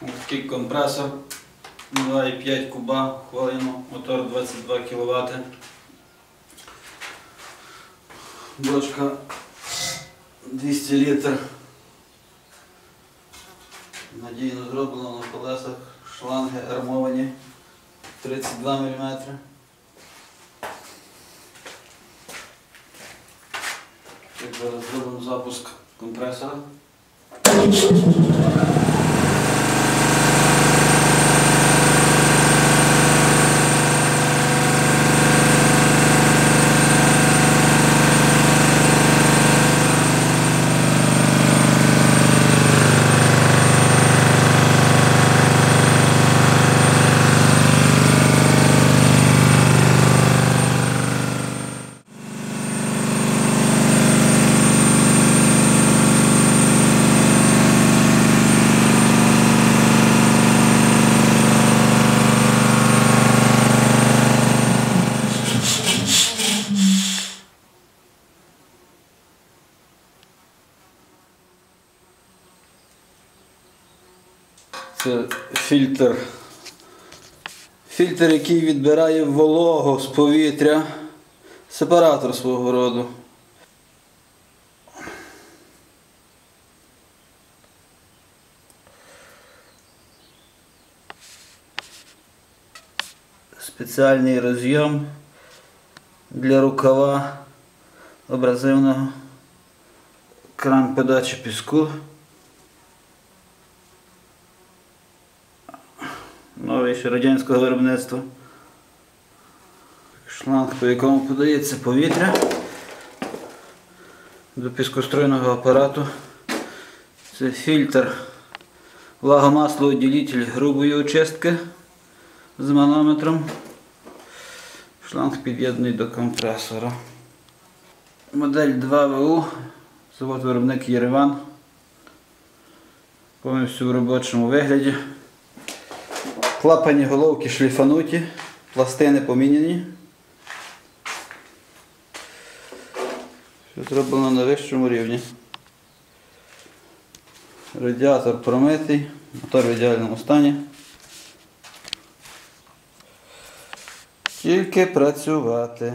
Такий компресор 2,5 куба хвилину, мотор 22 кВт. Бочка 200 літр. Надійно зроблено на колесах, шланги армовані 32 мм. Зараз зробимо запуск компресора. Це фільтр. Фільтр, який відбирає вологу з повітря. Сепаратор свого роду. Спеціальний розйом для рукава абразивного кран подачі піску. Новий ще радянського виробництва. Шланг, по якому подається повітря до піскоструйного апарату. Це фільтр влагомаслоуділитель грубої очистки з манометром. Шланг під'єднаний до компресора. Модель 2ВУ, завод виробник Єреван. Повністю в робочому вигляді. Клапані головки шліфануті, пластини поміняні. Все зроблено на вищому рівні. Радіатор промитий, мотор в ідеальному стані. Тільки працювати.